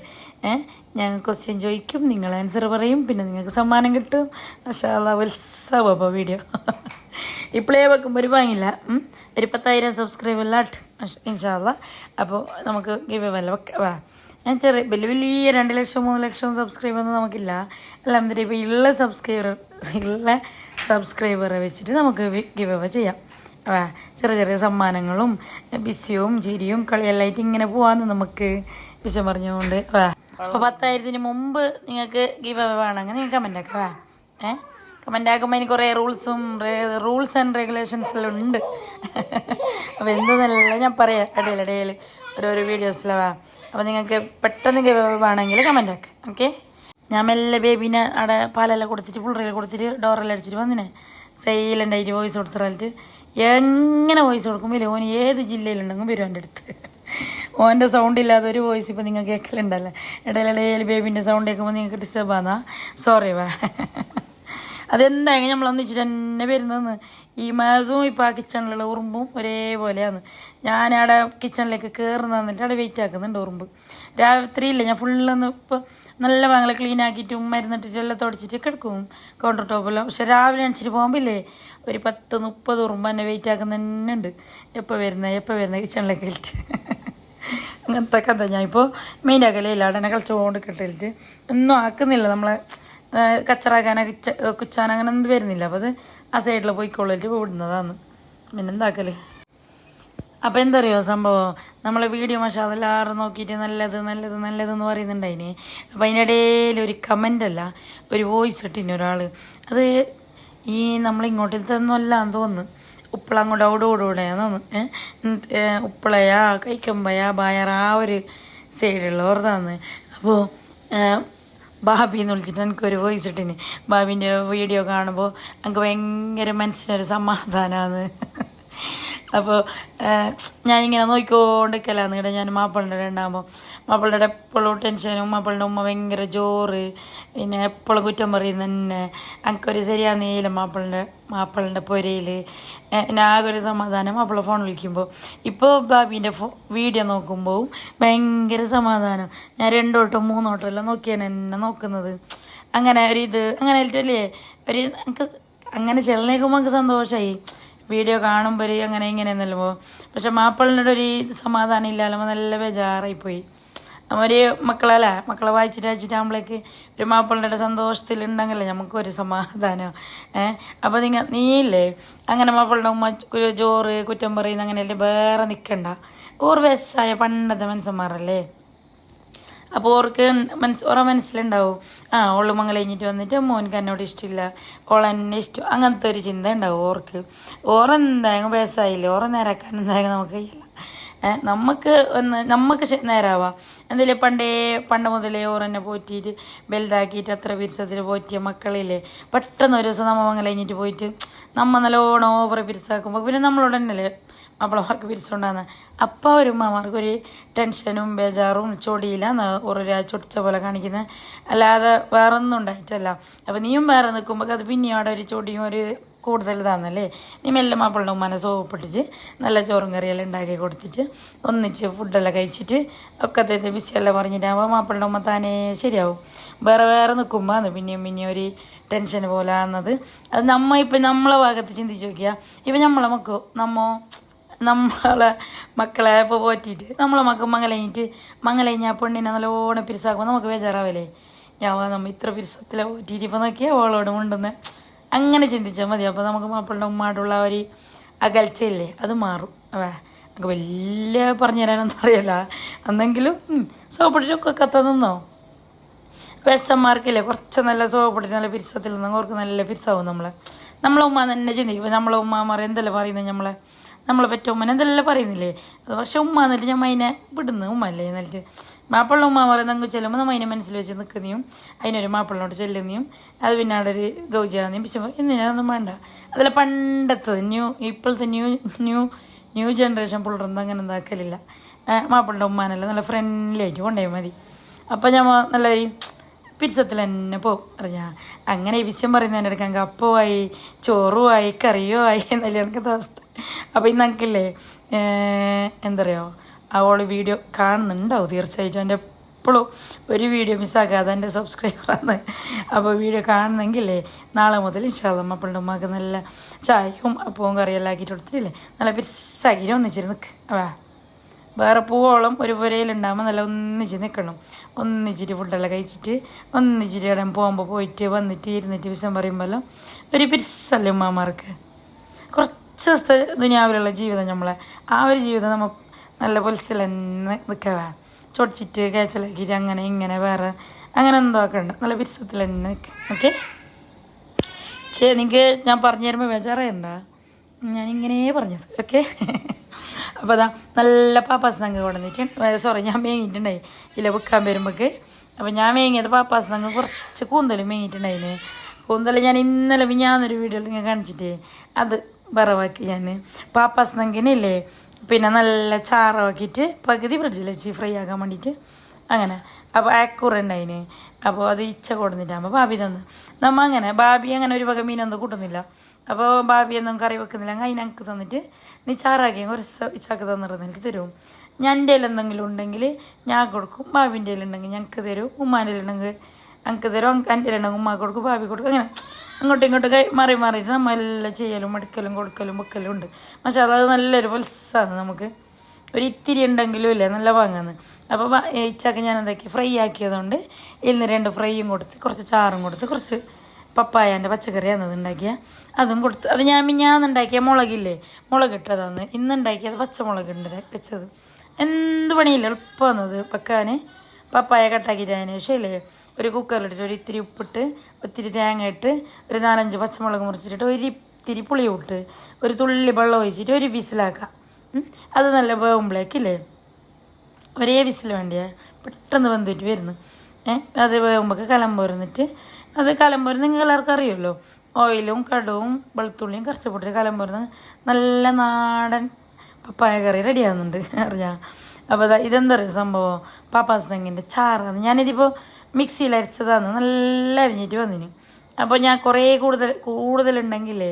ഏഹ് ഞാൻ ക്വസ്റ്റ്യൻ ചോദിക്കും നിങ്ങൾ ആൻസർ പറയും പിന്നെ നിങ്ങൾക്ക് സമ്മാനം കിട്ടും. മഷാല്ല ഉത്സവം അപ്പോൾ വീഡിയോ. ഇപ്പോഴേ വെക്കുമ്പോൾ ഒരു ഉം. ഒരു പത്തായിരം സബ്സ്ക്രൈബറിലാട്ട് ഇൻഷാല്ല അപ്പോൾ നമുക്ക് ഗിവ് വല്ല വെക്കാം വാ. ഞാൻ ചെറിയ വലിയ വലിയ രണ്ട് ലക്ഷം മൂന്ന് ലക്ഷം സബ്സ്ക്രൈബർ ഒന്നും നമുക്കില്ല. അല്ല എന്തിനാ ഇപ്പോൾ ഉള്ള സബ്സ്ക്രൈബർ ഉള്ള സബ്സ്ക്രൈബറെ വെച്ചിട്ട് നമുക്ക് ഗിവ് അവ ചെയ്യാം. ചെറിയ ചെറിയ സമ്മാനങ്ങളും ബിസിയും ചിരിയും കളിയെല്ലായിട്ട് ഇങ്ങനെ പോവാന്ന് നമുക്ക് വിശം പറഞ്ഞുകൊണ്ട് വാ. അപ്പോൾ പത്തായിരത്തിന് മുമ്പ് നിങ്ങൾക്ക് ഗിവ് അവ വേണമെങ്കിൽ നിങ്ങൾ കമന്റ് ഒക്കെ വാ. കമന്റ് ആക്കുമ്പോൾ അതിന് കുറേ റൂൾസും റൂൾസ് ആൻഡ് റെഗുലേഷൻസ് എല്ലാം ഉണ്ട്. അപ്പോൾ എന്തെന്നല്ല ഞാൻ പറയാം. ഇടയിലിടയിൽ ഓരോരോ വീഡിയോസിലാവാ അപ്പോൾ നിങ്ങൾക്ക് പെട്ടെന്ന് വേണമെങ്കിൽ കമന്റ് ആക്കുക ഓക്കെ ഞാൻ മെല്ലെ ബേബീനെ അവിടെ പാലെല്ലാം കൊടുത്തിട്ട് പുള്ളറിൽ കൊടുത്തിട്ട് ഡോറെല്ലാം അടിച്ചിട്ട് വന്നിനെ. സൈലന്റ് ആയിട്ട് വോയിസ് കൊടുത്തിട്ട് എങ്ങനെ വോയിസ് കൊടുക്കുമ്പോൾ ഓൻ ഏത് ജില്ലയിലുണ്ടെങ്കിലും വരും എന്റെ അടുത്ത്. ഓന്റെ സൗണ്ട് ഇല്ലാതെ ഒരു വോയിസ് ഇപ്പോൾ നിങ്ങൾ കേൾക്കലുണ്ടല്ലേ ഇടയിലിടയിൽ ബേബീന്റെ സൗണ്ട് കേൾക്കുമ്പോൾ നിങ്ങൾക്ക് ഡിസ്റ്റർബ് ആന്നാ. സോറി വാ. അതെന്തായാലും നമ്മൾ ഒന്നിച്ചിട്ട് തന്നെ വരുന്നതെന്ന്. ഈ മതും ഇപ്പോൾ ആ കിച്ചണിലുള്ള ഉറുമ്പും ഒരേപോലെയാണ് ഞാൻ അവിടെ കിച്ചണിലേക്ക് കയറുന്ന എന്നിട്ട് അവിടെ വെയിറ്റ് ആക്കുന്നുണ്ട് ഉറുമ്പ്. രാത്രിയില്ല ഞാൻ ഫുള്ളൊന്ന് ഇപ്പോൾ നല്ല വാങ്ങല ക്ലീൻ ആക്കിയിട്ടും മരുന്നിട്ടിട്ട് എല്ലാം തുടച്ചിട്ട് കിടക്കും കൗണ്ടർ ടോപ്പിലും പക്ഷെ രാവിലെ അണിച്ചിട്ട് പോകുമ്പില്ലേ ഒരു പത്ത് മുപ്പത് ഉറുമ്പ് എന്നെ വെയിറ്റ് ആക്കുന്ന തന്നെ ഉണ്ട് എപ്പോൾ വരുന്നത് എപ്പോൾ വരുന്നത് കിച്ചണിലേക്ക് കയറ്റി അങ്ങനത്തെ കഥ ഞാൻ ഇപ്പോൾ മെയിൻ ആക്കലേ ഇല്ല അവിടെ കളിച്ചുകൊണ്ട് കിട്ടിയിട്ട് ഒന്നും ആക്കുന്നില്ല നമ്മളെ കച്ചറാക്കാന കിച്ച കുച്ചാൻ അങ്ങനെ ഒന്നും വരുന്നില്ല. അപ്പോൾ അത് ആ സൈഡിൽ പോയിക്കൊള്ളിട്ട് വിടുന്നതാണ്. പിന്നെ എന്താക്കൽ? അപ്പോൾ എന്താ അറിയോ സംഭവം? നമ്മളെ വീഡിയോ മഷാ അതെല്ലാവരും നോക്കിയിട്ട് നല്ലത് നല്ലത് നല്ലതെന്ന് പറയുന്നുണ്ടായിന്. അപ്പോൾ അതിന്റെ ഇടയിൽ ഒരു കമന്റല്ല ഒരു വോയിസ് ഇട്ടിന് ഒരാൾ അത് ഈ നമ്മൾ ഇങ്ങോട്ടിലത്തൊന്നും അല്ലാന്ന് തോന്നുന്നു. ഉപ്പള അങ്ങോട്ട് അവിടെ ഇവിടെ ഇവിടെയാന്ന് തോന്നുന്നു. ഉപ്പളയാ കൈക്കമ്പയാ ബായറ ആ ഒരു സൈഡുള്ളവർതാന്ന് അപ്പോൾ ബാബി എന്ന് വിളിച്ചിട്ട് എനിക്ക് ഒരു വോയിസ് ഇട്ടിന്. ബാബിന്റെ വീഡിയോ കാണുമ്പോൾ എനിക്ക് ഭയങ്കര മനസ്സിനൊരു സമാധാനമാണ് അപ്പോൾ ഞാനിങ്ങനെ നോക്കിക്കൊണ്ടിരിക്കലാന്ന് ഇവിടെ ഞാൻ മാപ്പിളുടെ ഉണ്ടാകുമ്പോൾ മാപ്പിളുടെ എപ്പോഴും ടെൻഷനും മാപ്പിളുടെ ഉമ്മ ഭയങ്കര ജോറ് പിന്നെ എപ്പോഴും കുറ്റം പറയും തന്നെ. എനിക്കൊരു ശരിയാന്നേയില്ല മാപ്പിളിന്റെ മാപ്പിളിന്റെ പുരയിൽ പിന്നെ ആകെ ഒരു സമാധാനം മാപ്പിള ഫോൺ വിളിക്കുമ്പോൾ ഇപ്പോൾ ബാബീന്റെ ഫോ വീഡിയോ നോക്കുമ്പോൾ ഭയങ്കര സമാധാനം. ഞാൻ രണ്ടോട്ടം മൂന്നോട്ടം എല്ലാം നോക്കിയാണ് എന്നെ നോക്കുന്നത്. അങ്ങനെ ഒരു ഇത് അങ്ങനെ അല്ലേ ഒരു എനിക്ക് അങ്ങനെ ചെലനേക്കുമ്പോൾ എനിക്ക് സന്തോഷമായി വീഡിയോ കാണുമ്പോൾ ഒരു അങ്ങനെ ഇങ്ങനെ എന്നല്ലോ പക്ഷെ മാപ്പിളിനോട് ഒരു സമാധാനം ഇല്ലല്ലോ നല്ല ബേജാറായിപ്പോയി. നമ്മൊരു മക്കളല്ലേ? മക്കളെ വായിച്ചിട്ട് വായിച്ചിട്ടാകുമ്പോഴേക്ക് ഒരു മാപ്പിളിന്റെ സന്തോഷത്തിലുണ്ടെങ്കിലേ നമുക്കൊരു സമാധാനം. ഏഹ് അപ്പോൾ നിങ്ങൾ നീയില്ലേ? അങ്ങനെ മാപ്പിളുടെ ഉമ്മ ഒരു ജോറ് കുറ്റം പറയുന്ന അങ്ങനെയല്ലേ വേറെ നിൽക്കണ്ട ഓർ പണ്ടത്തെ മനുഷ്യന്മാരല്ലേ? അപ്പോൾ ഓർക്ക് മനസ്സ് ഓറെ മനസ്സിലുണ്ടാവും. ആ ഓൾ മങ്ങൾ കഴിഞ്ഞിട്ട് വന്നിട്ട് മോനക്ക് എന്നോട് ഇഷ്ടമില്ല ഓളെന്നെ ഇഷ്ടം. അങ്ങനത്തെ ഒരു ചിന്ത ഉണ്ടാവും ഓർക്ക്. ഓറെന്തായാലും വയസ്സായില്ലേ? ഓറെ നേരാക്കാൻ എന്തായാലും നമുക്ക് കഴിയില്ല. നമുക്ക് ഒന്ന് നമുക്ക് നേരാവാം. എന്തെങ്കിലും പണ്ടേ പണ്ട് മുതലേ ഓറെന്നെ പോറ്റിയിട്ട് വലുതാക്കിയിട്ട് അത്ര പിരിസത്തിൽ പോറ്റിയ മക്കളില്ലേ? പെട്ടെന്ന് ഒരു ദിവസം നമ്മൾ മങ്ങൾ കഴിഞ്ഞിട്ട് പോയിട്ട് നമ്മ നല്ലോണം ഓവർ പിരിസാക്കുമ്പോൾ പിന്നെ നമ്മളോട് തന്നെയല്ലേ മാപ്പിളമാർക്ക് പിരിച്ചുകൊണ്ടാന്ന് അപ്പം ഒരു അവർക്കൊരു ടെൻഷനും ബേജാറും ചൊടിയില്ല ഒരു ചൊടിച്ച പോലെ കാണിക്കുന്നത് അല്ലാതെ വേറെ ഒന്നും ഉണ്ടായിട്ടല്ല. അപ്പം നീയും വേറെ നിൽക്കുമ്പോൾ അത് പിന്നെയും അവിടെ ഒരു ചൊടിയും ഒരു കൂടുതൽ താന്നല്ലേ നീ മെല്ലെ മാപ്പിളുടെ ഉമ്മാനെ സോപ്പിട്ടിട്ട് നല്ല ചോറും കറിയെല്ലാം ഉണ്ടാക്കി കൊടുത്തിട്ട് ഒന്നിച്ച് ഫുഡെല്ലാം കഴിച്ചിട്ട് ഒക്കെ തെറ്റ് ബിസിയെല്ലാം പറഞ്ഞിട്ടാകുമ്പോൾ മാപ്പിളുടെ ഉമ്മ താനേ ശരിയാവും. വേറെ വേറെ നിൽക്കുമ്പോൾ അത് പിന്നെയും പിന്നെയും ഒരു ടെൻഷൻ പോലെ ആകുന്നത് അത് നമ്മ ഇപ്പം നമ്മളെ ഭാഗത്ത് ചിന്തിച്ച് നോക്കിയാൽ ഇപ്പം നമ്മളെ മക്കോ? നമ്മോ? നമ്മളെ മക്കളെ ഇപ്പോൾ പോറ്റിയിട്ട് നമ്മളെ മക്കൾ മങ്ങലഴിഞ്ഞിട്ട് മങ്ങലഴിഞ്ഞാൽ പെണ്ണിനെ നല്ലോണം പിരിസാക്കുമ്പോൾ നമുക്ക് ബേജാറാവില്ലേ ഞാൻ നമ്മൾ ഇത്ര പിരിസത്തിലെ പോറ്റിയിട്ട് ഇപ്പോൾ നോക്കിയാൽ ഓളോട് മുണ്ടുന്നത് അങ്ങനെ ചിന്തിച്ചാൽ മതി. അപ്പോൾ നമുക്ക് മാപ്പിളുടെ ഉമ്മാടുള്ള ഒരു അകൽച്ചയില്ലേ അത് മാറും. അവേ നമുക്ക് വലിയ പറഞ്ഞു തരാനൊന്നും അറിയില്ല. എന്നെങ്കിലും സോപ്പിട്ടിട്ടൊക്കെ കത്ത നിന്നോ വെസ്റ്റന്മാർക്കില്ലേ കുറച്ച് നല്ല സോപ്പിട്ടിട്ട് നല്ല പിരിസത്തിൽ നിന്ന് അവർക്ക് നല്ല പിരിസാവും നമ്മളെ. നമ്മളെ ഉമ്മ തന്നെ ചിന്തിക്കും. നമ്മളെ ഉമ്മമാർ എന്തല്ലേ പറയുന്നത് നമ്മളെ? നമ്മളെ പറ്റ ഉമ്മനെ എന്തെല്ലാം പറയുന്നില്ലേ? അത് പക്ഷെ ഉമ്മ എന്നിട്ട് ഞാൻ മൈനെ വിടുന്നു. ഉമ്മ അല്ലേ എന്നിട്ട്. മാപ്പിള്ള ഉമ്മ പറയുന്നെങ്കിൽ ചെല്ലുമ്പോൾ നമ്മൾ അതിനെ മനസ്സിൽ വെച്ച് നിൽക്കുന്നതും അതിനൊരു മാപ്പിളിനോട് ചെല്ലുന്നതും അത് പിന്നെ അവിടെ ഒരു ഗൗജാന്നെയും പക്ഷെ എന്തിനൊന്നും വേണ്ട. അതിലെ പണ്ടത്തെ ന്യൂ ഇപ്പോഴത്തെ ന്യൂ ന്യൂ ന്യൂ ജനറേഷൻ പിള്ളേരൊന്നും അങ്ങനെ എന്താക്കലില്ല മാപ്പിളിന്റെ ഉമ്മാനെല്ലാം നല്ല ഫ്രണ്ട്ലി ആയിട്ട് കൊണ്ടുപോയാൽ മതി. അപ്പോൾ ഞാൻ നല്ല പിരിസത്തിൽ തന്നെ പോകും അറിഞ്ഞാ? അങ്ങനെ ഈ വിഷയം ഇടയ്ക്ക് എനിക്ക് അപ്പമായി ചോറുമായി കറിയോ ആയി എന്നല്ലേ എനിക്ക് അവസ്ഥ അപ്പോൾ ഇന്ന് എനിക്കില്ലേ എന്താ പറയുക അവൾ വീഡിയോ കാണുന്നുണ്ടാവും തീർച്ചയായിട്ടും. എന്റെ എപ്പോഴും ഒരു വീഡിയോ മിസ്സാക്കാതെ എന്റെ സബ്സ്ക്രൈബറാണ്. അപ്പോൾ വീഡിയോ കാണുന്നെങ്കിലേ നാളെ മുതൽ ഇൻഷാല്ല മക്കളുടെ ഉമ്മക്ക് നല്ല ചായയും അപ്പവും കറിയെല്ലാം ആക്കിയിട്ട് കൊടുത്തിട്ടില്ലേ? നല്ല പെരുസാക്കിയിട്ട് ഒന്നിച്ചിരുന്ന് നിൽക്ക് വാ. വേറെ പൂവോളം ഒരു പുരയിലുണ്ടാകുമ്പോൾ നല്ല ഒന്നിച്ച് നിൽക്കണം ഒന്നിച്ചിട്ട് ഫുഡെല്ലാം കഴിച്ചിട്ട് ഒന്നിച്ചിട്ട് ഇടം പോകുമ്പോൾ പോയിട്ട് വന്നിട്ട് ഇരുന്നിട്ട് വിശം പറയുമ്പോൾ ഒരു പെരുസല്ലേ ഉമ്മമാർക്ക്? കുറച്ച് ദിവസത്തെ ദുനിയാവിലുള്ള ജീവിതം നമ്മളെ ആ ഒരു ജീവിതം നമ്മൾ നല്ല നിൽക്കവേ നിൽക്കുക ചൊടിച്ചിട്ട് കേച്ചലാക്കിയിട്ട് അങ്ങനെ ഇങ്ങനെ വേറെ അങ്ങനെ എന്തോ ഒക്കെ ഉണ്ട്. നല്ല പിരിസത്തിൽ തന്നെ ഓക്കെ ചേ നിങ്ങൾക്ക് ഞാൻ പറഞ്ഞു തരുമ്പോൾ ബേജാറായിണ്ടാ? ഞാനിങ്ങനെ പറഞ്ഞത്. ഓക്കെ അപ്പോൾ അതാ നല്ല പാപ്പാസ് നങ്ങ് കൊണ്ടുവന്നിട്ട് സോറി ഞാൻ മേങ്ങിയിട്ടുണ്ടായി. ഇല്ല വെക്കാൻ വരുമ്പോൾക്ക് അപ്പോൾ ഞാൻ മേങ്ങിയത് പാപ്പാസ് നങ്ങ് കുറച്ച് കൂന്തൽ മേങ്ങിയിട്ടുണ്ടായിന്. കൂന്തൽ ഞാൻ ഇന്നലെ ഞാനൊരു വീഡിയോയിൽ നിങ്ങൾ കാണിച്ചിട്ടേ. അത് വറവാക്കി ഞാൻ പാപ്പാസ് നങ്കിനില്ലേ പിന്നെ നല്ല ചാറാക്കിയിട്ട് പകുതി ഫ്രിഡ്ജിൽ വെച്ച് ഫ്രൈ ആക്കാൻ വേണ്ടിയിട്ട് അങ്ങനെ. അപ്പോൾ അയക്കൂറ ഉണ്ടായിന്. അപ്പോൾ അത് ഇച്ച കൊടുന്നിട്ടാകുമ്പോൾ ബാബി തന്നു. നമ്മ അങ്ങനെ ബാബി അങ്ങനെ ഒരു വക മീനൊന്നും കൂട്ടുന്നില്ല. അപ്പോൾ ബാബി ഒന്നും കറി വെക്കുന്നില്ല. അതിന് അതിനക്ക് തന്നിട്ട് നീ ചാറാക്കി കുറച്ച് ഇച്ചാക്ക് തന്നിരുന്നു എനിക്ക് തരും. ഞാൻ എന്റെ എന്തെങ്കിലും ഉണ്ടെങ്കിൽ ഞാൻ കൊടുക്കും. ബാബിന്റെ ഉണ്ടെങ്കിൽ ഞങ്ങൾക്ക് തരും. ഉമ്മാന്റെ ഉണ്ടെങ്കിൽ ഞങ്ങൾക്ക് തരും എന്റെ രണ്ടും ഉമ്മ കൊടുക്കും ഭാവി കൊടുക്കും അങ്ങനെ അങ്ങോട്ടും ഇങ്ങോട്ടും മാറി മാറിയിട്ട് നമ്മൾ എല്ലാം ചെയ്യലും മടുക്കലും കൊടുക്കലും വെക്കലും ഉണ്ട്. പക്ഷെ അത് നല്ലൊരു പൊൽസാണ് നമുക്ക്. ഒരു ഇത്തിരി ഉണ്ടെങ്കിലും ഇല്ല നല്ല വാങ്ങാന്ന് അപ്പോൾ ഇച്ചാക്ക് ഞാൻ എന്താക്കി ഫ്രൈ ആക്കിയതുകൊണ്ട് ഇന്ന് രണ്ട് ഫ്രൈയും കൊടുത്ത് കുറച്ച് ചാറും കൊടുത്ത് കുറച്ച് പപ്പായന്റെ പച്ചക്കറിയാണ് അത് ഉണ്ടാക്കിയ. അതും കൊടുത്ത് അത് ഞാൻ മിഞ്ഞാന്നുണ്ടാക്കിയ മുളകില്ലേ മുളക് ഇട്ടതാണ്. ഇന്ന് ഉണ്ടാക്കിയത് പച്ചമുളക് ഉണ്ട് വെച്ചത്. എന്ത് പണിയില്ല എളുപ്പമാണത് വെക്കാൻ പപ്പായ കട്ടാക്കിയിട്ട് അതിന് ശേഷം ഒരു കുക്കറിലിട്ടിട്ട് ഒരു ഇത്തിരി ഉപ്പിട്ട് ഒത്തിരി തേങ്ങ ഇട്ട് ഒരു നാലഞ്ച് പച്ചമുളക് മുറിച്ചിട്ട് ഒരു ഇത്തിരി പുളി ഇട്ട് ഒരു തുള്ളി വെള്ളം ഒഴിച്ചിട്ട് ഒരു വിസിലാക്കാം. അത് നല്ല വേവുമ്പോഴേക്കില്ലേ ഒരേ വിസിൽ വേണ്ടിയാ. പെട്ടെന്ന് വെന്തിട്ട് വരുന്നു. ഏഹ് അത് കലം പോരുന്നിട്ട് അത് കലം പോരുന്ന നിങ്ങൾക്ക് എല്ലാവർക്കും അറിയുമല്ലോ? ഓയിലും കടുവും വെളുത്തുള്ളിയും കലം പോരുന്ന നല്ല നാടൻ പപ്പായ കറി റെഡിയാകുന്നുണ്ട് അറിയാം അപ്പോൾ ഇതെന്താ പറയുക സംഭവം? പാപ്പാസ് തെങ്ങിന്റെ ചാറാണ് ഞാനിതിപ്പോൾ മിക്സിയിൽ അരച്ചതാണ് നല്ല അരിഞ്ഞിട്ട് വന്നിന്. അപ്പോൾ ഞാൻ കുറേ കൂടുതൽ കൂടുതലുണ്ടെങ്കിലേ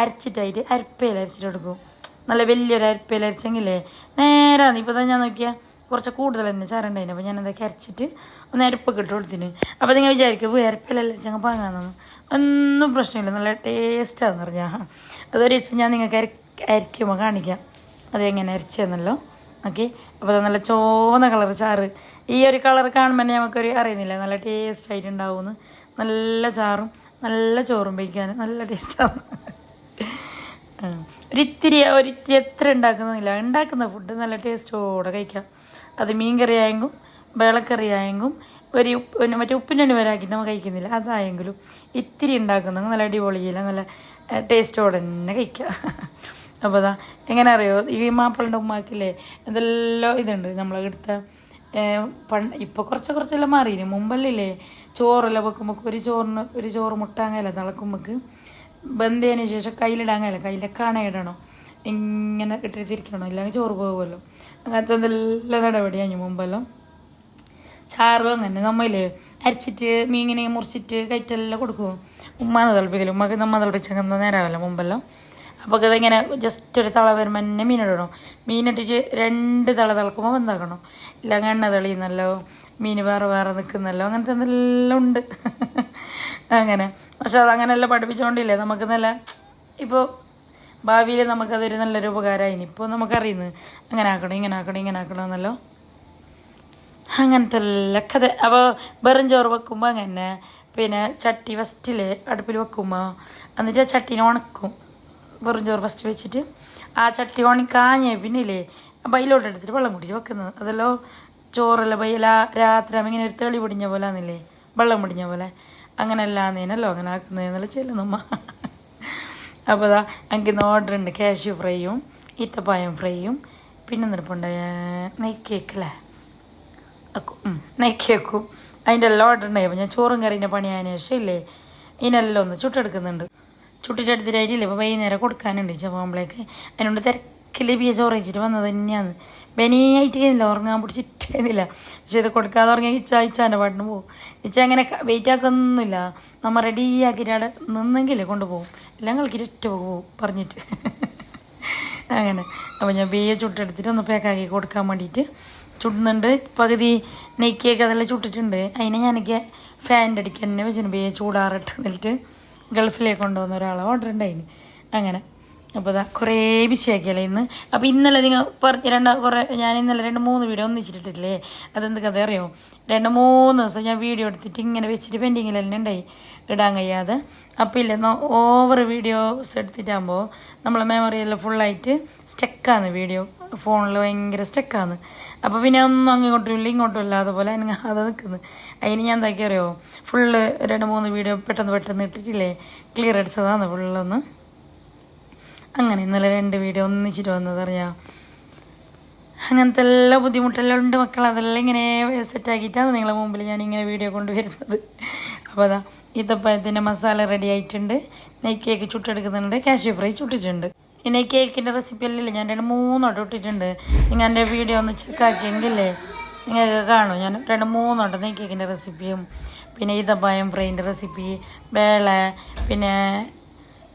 അരച്ചിട്ടായിട്ട് അരപ്പയിൽ അരച്ചിട്ട് കൊടുക്കും. നല്ല വലിയൊരു അരപ്പയിൽ അരച്ചെങ്കിലേ നേരാന്ന്. ഇപ്പോൾ തന്നെ ഞാൻ നോക്കിയാൽ കുറച്ച് കൂടുതൽ തന്നെ ചാറുണ്ടായിന്. അപ്പോൾ ഞാൻ അതൊക്കെ അരച്ചിട്ട് ഒന്ന് അരപ്പൊക്കെ ഇട്ട് കൊടുത്തിന്. അപ്പോൾ നിങ്ങൾ വിചാരിക്കും പോയി അരപ്പയിലല്ല അരച്ചങ്ങ് പാങ്ങാന്നു ഒന്നും പ്രശ്നമില്ല. നല്ല ടേസ്റ്റാന്ന് പറഞ്ഞാൽ അതൊരു ദിവസം ഞാൻ നിങ്ങൾക്ക് അര അരയ്ക്കുമ്പോൾ കാണിക്കാം. അതെങ്ങനെ അരച്ചതെന്നല്ലോ ഓക്കെ? അപ്പോൾ അത് നല്ല ചോന്ന കളർ ചാറ് ഈ ഒരു കളർ കാണുമ്പോൾ നമുക്കൊരു അറിയുന്നില്ല? നല്ല ടേസ്റ്റ് ആയിട്ട് ഉണ്ടാവുമെന്ന് നല്ല ചാറും നല്ല ചോറും വയ്ക്കാൻ നല്ല ടേസ്റ്റാണ്. ഒരിത്തിരി ഒരിത്തിരി എത്ര ഉണ്ടാക്കുന്നില്ല ഉണ്ടാക്കുന്ന ഫുഡ് നല്ല ടേസ്റ്റോടെ കഴിക്കാം. അത് മീൻ കറി ആയെങ്കിലും വേളക്കറി ആയെങ്കിലും ഒരു പിന്നെ മറ്റേ ഉപ്പിന്റെ വരാക്കി നമ്മൾ കഴിക്കുന്നില്ല. അതായെങ്കിലും ഇത്തിരി ഉണ്ടാക്കുന്ന നല്ല അടിപൊളിയില്ല നല്ല ടേസ്റ്റോടെ തന്നെ കഴിക്കാം. അപ്പോൾ അതാ എങ്ങനെ അറിയോ? ഈ മാപ്പിളുടെ ഉമ്മാക്കില്ലേ എന്തെല്ലാം ഇതുണ്ട്. നമ്മളെടുത്ത പണ്ട് ഇപ്പോൾ കുറച്ച് കുറച്ചെല്ലാം മാറിയില്ലേ? മുമ്പല്ലേ ചോറെല്ലാം വെക്കുമ്പോൾ ഒരു ചോറിന് ഒരു ചോറ് മുട്ടാങ്ങല്ല തിളക്കുമ്പോൾക്ക് ബന്ധതിന് ശേഷം കയ്യിലിടാങ്ങല്ല കയ്യിലെ കണയിടണം. ഇങ്ങനെ ഇട്ടിട്ട് തിരിക്കണം ഇല്ലെങ്കിൽ ചോറ് പോകുമല്ലോ അങ്ങനത്തെ എന്തെല്ലാം നടപടിയാണ് മുമ്പെല്ലാം. ചാറും അങ്ങനെ നമ്മയില്ലേ അരച്ചിട്ട് മീങ്ങനെ മുറിച്ചിട്ട് കയറ്റെല്ലാം കൊടുക്കും. ഉമ്മാനെ തിളപ്പിക്കലും. ഉമ്മക്ക് നമ്മ തിളപ്പിച്ചങ്ങനെ നേരമല്ല മുമ്പെല്ലാം. അപ്പോൾ ഇതിങ്ങനെ ജസ്റ്റ് ഒരു തള വരുമ്പോൾ തന്നെ മീനിടണം മീനിട്ടിട്ട് രണ്ട് തള തിളക്കുമ്പോൾ വന്നാക്കണം. ഇല്ലെങ്കിൽ എണ്ണ തെളിയുന്നല്ലോ മീൻ വേറെ വേറെ നിൽക്കുന്നല്ലോ അങ്ങനത്തെ എന്തെല്ലാം ഉണ്ട്. അങ്ങനെ. പക്ഷെ അതങ്ങനെയല്ല പഠിപ്പിച്ചുകൊണ്ടില്ലേ നമുക്ക് നല്ല ഇപ്പോൾ ഭാവിയിൽ നമുക്കതൊരു നല്ലൊരു ഉപകാരമായി ഇപ്പോൾ നമുക്കറിയുന്നത് അങ്ങനെ ആക്കണം ഇങ്ങനെ ആക്കണം ഇങ്ങനെ ആക്കണം എന്നല്ലോ. അങ്ങനത്തെ എല്ലാ അപ്പോൾ വെറും ചോറ് വെക്കുമ്പോൾ അങ്ങനെ. പിന്നെ ചട്ടി ഫസ്റ്റിൽ അടുപ്പിൽ വെക്കുമ്പോൾ എന്നിട്ട് ആ ചട്ടീനെ ഉണക്കും. വെറും ചോറ് ഫസ്റ്റ് വെച്ചിട്ട് ആ ചട്ടി ഉണക്കാഞ്ഞ കാഞ്ഞ പിന്നില്ലേ ബൈലോട്ട് എടുത്തിട്ട് വെള്ളം കുടിച്ച് വെക്കുന്നത്. അതല്ലോ ചോറെല്ലാം ബൈല രാത്രി ഇങ്ങനെ ഒരു തെളി പൊടിഞ്ഞ പോലെ ആന്നില്ലേ വെള്ളം പൊടിഞ്ഞ പോലെ. അങ്ങനെ അല്ലാന്നേനല്ലോ അങ്ങനെ ആക്കുന്നതെന്നല്ല ചെല്ലുന്നമ്മ അപ്പോൾ അതാ എനിക്ക് ഇന്ന് ഓർഡർ ഉണ്ട് കാഷ്യൂ ഫ്രൈയും ഈത്തപ്പായം ഫ്രൈയും പിന്നെ നിൽപ്പുണ്ട് നെയ് കേക്കല്ലേ അക്കും നെയ്ക്ക് വെക്കും അതിന്റെ എല്ലാം ഓർഡർ ഉണ്ടായി. അപ്പോൾ ഞാൻ ചോറും കറീന്റെ പണിയായതിനു ശേഷം ഇല്ലേ ഇതിനെല്ലാം ഒന്ന് ചുട്ടെടുക്കുന്നുണ്ട്. ചുട്ടിട്ടെടുത്തിട്ടായിട്ടില്ലേ? ഇപ്പോൾ വൈകുന്നേരം കൊടുക്കാനുണ്ട് ചവാമ്പളേക്ക് അതിനോട് തിരക്കിൽ ബി ചോറ് വെച്ചിട്ട് വന്നത് തന്നെയാണ്. ബനിയായിട്ട് കഴിഞ്ഞില്ല ഉറങ്ങാൻ പിടിച്ചിട്ടേന്നില്ല. പക്ഷേ ഇത് കൊടുക്കാതെ ഉറങ്ങി ഇച്ച ഇച്ചാന്റെ പാട്ടിന് പോകും ഇച്ച അങ്ങനെ വെയിറ്റ് ആക്കൊന്നുമില്ല. നമ്മൾ റെഡി ആക്കിയിട്ട് അവിടെ നിന്നെങ്കിലേ കൊണ്ടുപോകും എല്ലാം കളിക്കിട്ട് ഒറ്റ പോകും പറഞ്ഞിട്ട്. അങ്ങനെ. അപ്പോൾ ഞാൻ ബിയെ ചുട്ടെടുത്തിട്ട് ഒന്ന് പാക്കാക്കി കൊടുക്കാൻ വേണ്ടിയിട്ട് ചുടുന്നുണ്ട്. പകുതി നെയ്ക്കൊക്കെ അതെല്ലാം ചുട്ടിട്ടുണ്ട്. അതിനെ ഞാനൊക്കെ ഫാന്റെ അടിക്കുക തന്നെ വെച്ചിട്ടുണ്ട് ബിയെ ചൂടാറിട്ട് എന്നിട്ട്. ഗൾഫിലേക്ക് കൊണ്ടുവന്ന ഒരാളെ ഓർഡർ ഉണ്ടായിന് അങ്ങനെ. അപ്പോൾ അതാ കുറേ ബിസിയാക്കിയല്ലേ ഇന്ന്. അപ്പോൾ ഇന്നലെ നിങ്ങൾ പറഞ്ഞ രണ്ട് കുറേ ഞാൻ ഇന്നലെ രണ്ട് മൂന്ന് വീഡിയോ ഒന്നിച്ചിട്ടിട്ടില്ലേ? അതെന്ത് കഥ അറിയോ? രണ്ട് മൂന്ന് ദിവസം ഞാൻ വീഡിയോ എടുത്തിട്ട് ഇങ്ങനെ വെച്ചിട്ട് പെൻഡിങ്ങിൽ തന്നെ ഉണ്ടായി ഇടാൻ കഴിയാതെ. അപ്പോൾ ഇല്ല ഓവർ വീഡിയോസ് എടുത്തിട്ടാകുമ്പോൾ നമ്മളെ മെമ്മറിയെല്ലാം ഫുള്ളായിട്ട് സ്റ്റക്കാണ് വീഡിയോ ഫോണിൽ ഭയങ്കര സ്റ്റക്കാണ് അപ്പോൾ പിന്നെ ഒന്നും അങ്ങോട്ടും ഇല്ല ഇങ്ങോട്ടും ഇല്ല അതുപോലെ എനിക്ക് അത് നിൽക്കുന്നത് അതിന് ഞാൻ എന്താക്കി അറിയോ? ഫുള്ള് രണ്ട് മൂന്ന് വീഡിയോ പെട്ടെന്ന് പെട്ടെന്ന് ഇട്ടിട്ടില്ലേ? ക്ലിയർ അടിച്ചതാണ് ഫുള്ളൊന്ന് അങ്ങനെ ഇന്നലെ രണ്ട് വീഡിയോ ഒന്നിച്ചിട്ട് വന്നത് അറിയാം. അങ്ങനത്തെ എല്ലാ ബുദ്ധിമുട്ടെല്ലാം ഉണ്ട് മക്കൾ അതെല്ലാം ഇങ്ങനെ സെറ്റാക്കിയിട്ടാണ് നിങ്ങളുടെ മുമ്പിൽ ഞാൻ ഇങ്ങനെ വീഡിയോ കൊണ്ടുവരുന്നത്. അപ്പോൾ അതാ ഈത്തപ്പഴത്തിന്റെ മസാല റെഡി ആയിട്ടുണ്ട്. നെയ്ക്കേക്ക് ചുട്ടെടുക്കുന്നുണ്ട്. കാഷ്യൂ ഫ്രൈ ചുട്ടിട്ടുണ്ട്. നെയ് കേക്കിന്റെ റെസിപ്പി അല്ലല്ലേ. ഞാൻ രണ്ട് മൂന്നോട്ടം ഇട്ടിട്ടുണ്ട്. നിങ്ങൾ എന്റെ വീഡിയോ ഒന്ന് ചെക്കാക്കിയെങ്കിലേ നിങ്ങൾക്ക് കാണും. ഞാൻ രണ്ട് മൂന്നോട്ടം നെയ് കേക്കിന്റെ റെസിപ്പിയും പിന്നെ ഇതപ്പായം ഫ്രൈന്റെ റെസിപ്പി വേള പിന്നെ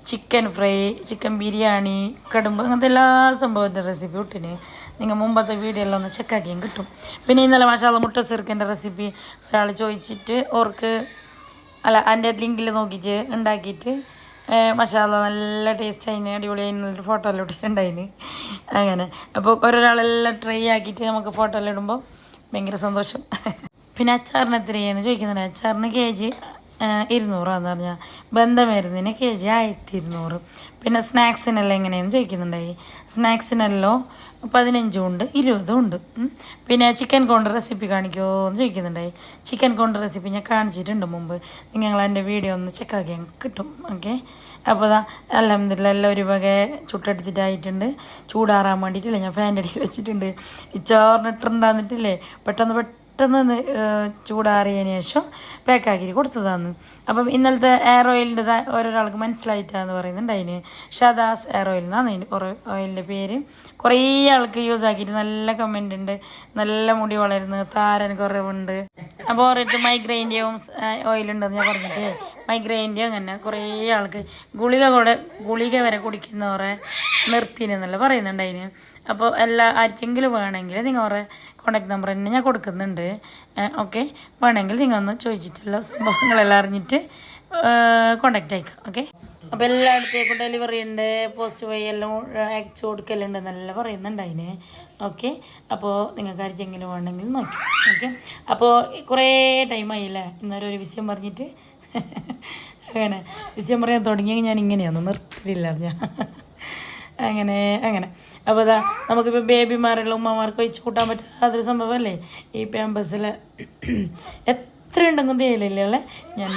ചിക്കൻ ഫ്രൈ ചിക്കൻ ബിരിയാണി കടുമ്പ് അങ്ങനത്തെ എല്ലാ സംഭവത്തിന്റെ റെസിപ്പി ഇട്ടിന്. നിങ്ങൾ മുമ്പത്തെ വീഡിയോ എല്ലാം ഒന്ന് ചെക്കാക്കിയും കിട്ടും. പിന്നെ ഇന്നലെ മാഷാല മുട്ട സിർക്കിന്റെ റെസിപ്പി ഒരാൾ ചോദിച്ചിട്ട് ഓർക്ക് അല്ല എന്റെ ലിങ്കിൽ നോക്കിയിട്ട് ഉണ്ടാക്കിയിട്ട് മസാല നല്ല ടേസ്റ്റ് അതിന് അടിപൊളി അതിനൊരു ഫോട്ടോ എല്ലാം ഇട്ടിട്ടുണ്ടായിന്. അങ്ങനെ. അപ്പോൾ ഓരോരാളെല്ലാം ട്രൈ ആക്കിയിട്ട് നമുക്ക് ഫോട്ടോ എല്ലാം ഇടുമ്പോൾ ഭയങ്കര സന്തോഷം. പിന്നെ അച്ചാറിന് എത്രയാന്ന് ചോദിക്കുന്നുണ്ട്. അച്ചാറിന് കെ ജി ഇരുന്നൂറാന്ന് പറഞ്ഞാൽ ബന്ധമരുന്നിന് കെ ജി ആയിരത്തി ഇരുന്നൂറ് പിന്നെ സ്നാക്സിനെല്ലാം എങ്ങനെയെന്ന് ചോദിക്കുന്നുണ്ടായി? സ്നാക്സിനെല്ലോ പതിനഞ്ചും ഉണ്ട് ഇരുപതും ഉണ്ട്. പിന്നെ ചിക്കൻ കൊണ്ട് റെസിപ്പി കാണിക്കുമോ എന്ന് ചോദിക്കുന്നുണ്ടായി. ചിക്കൻ കൊണ്ട് റെസിപ്പി ഞാൻ കാണിച്ചിട്ടുണ്ട് മുമ്പ്. നിങ്ങൾ എന്റെ വീഡിയോ ഒന്ന് ചെക്കാക്കി കിട്ടും. ഓക്കെ? അപ്പോൾ അതാ അലഹമില്ല എല്ലാം ഒരു വക ചുട്ടെടുത്തിട്ടായിട്ടുണ്ട് ചൂടാറാൻ വേണ്ടിയിട്ടില്ല ഞാൻ ഫാന്റെ അടിയിൽ വെച്ചിട്ടുണ്ട്. ഈ ചോറിനിട്ടുണ്ടാന്നിട്ടില്ലേ പെട്ടെന്ന് പെട്ടെന്ന് ഏഹ്, ചൂടാറിയതിന് ശേഷം പാക്കാക്കി കൊടുത്തതാണ്. അപ്പം ഇന്നലത്തെ എയർ ഓയിലിന്റെ ഓരോരാൾക്ക് മനസ്സിലായിട്ടാന്ന് പറയുന്നുണ്ട് അതിന്. ഷദാസ് എയർ ഓയിൽ എന്നാണ് അതിന് ഓയിലിന്റെ പേര്. കുറേ ആൾക്ക് യൂസ് ആക്കിയിട്ട് നല്ല കമന്റ് ഉണ്ട്. നല്ല മുടി വളരുന്നു. താരൻ കുറവുണ്ട്. അപ്പോൾ ഓരോരുത്തർ മൈഗ്രെയിന്റെയും ഓയിലുണ്ടെന്ന് ഞാൻ പറഞ്ഞിട്ട് മൈഗ്രെയിന്റെയും അങ്ങനെ കുറേ ആൾക്ക് ഗുളിക കൂടെ ഗുളിക വരെ കുടിക്കുന്നവരെ നിർത്തിനെന്നല്ല പറയുന്നുണ്ട് അതിന്. അപ്പോൾ എല്ലാ ആർക്കെങ്കിലും വേണമെങ്കിൽ നിങ്ങൾ നിങ്ങളുടെ കോണ്ടാക്ട് നമ്പർ തന്നെ ഞാൻ കൊടുക്കുന്നുണ്ട്. ഓക്കെ വേണമെങ്കിൽ നിങ്ങൾ ഒന്ന് ചോദിച്ചിട്ടുള്ള സംഭവങ്ങളെല്ലാം അറിഞ്ഞിട്ട് കോണ്ടാക്ട് അയക്കാം ഓക്കെ അപ്പോൾ എല്ലായിടത്തേക്കും ഡെലിവറി ഉണ്ട് പോസ്റ്റ് വഴി എല്ലാം അയച്ചു കൊടുക്കലുണ്ട് നല്ല പറയുന്നുണ്ട് അതിന് ഓക്കെ അപ്പോൾ നിങ്ങൾക്ക് ആർക്കെങ്കിലും വേണമെങ്കിൽ നോക്കി ഓക്കെ അപ്പോൾ കുറേ ടൈമായില്ലേ ഇന്നൊരു ഒരു വിഷയം പറഞ്ഞിട്ട്. അങ്ങനെ. വിഷയം പറയാൻ തുടങ്ങിയെങ്കിൽ ഞാൻ ഇങ്ങനെയാണ് നിർത്തിയില്ല ഞാൻ. അങ്ങനെ അങ്ങനെ. അപ്പോൾ അതാ നമുക്കിപ്പോൾ ബേബിമാരുള്ള ഉമ്മമാർക്ക് ഒഴിച്ച് കൂട്ടാൻ പറ്റാത്തൊരു സംഭവമല്ലേ? ഈ പാമ്പസിൽ എത്ര ഉണ്ടെങ്കിലും തേലില്ലേ അല്ലേ ഞാൻ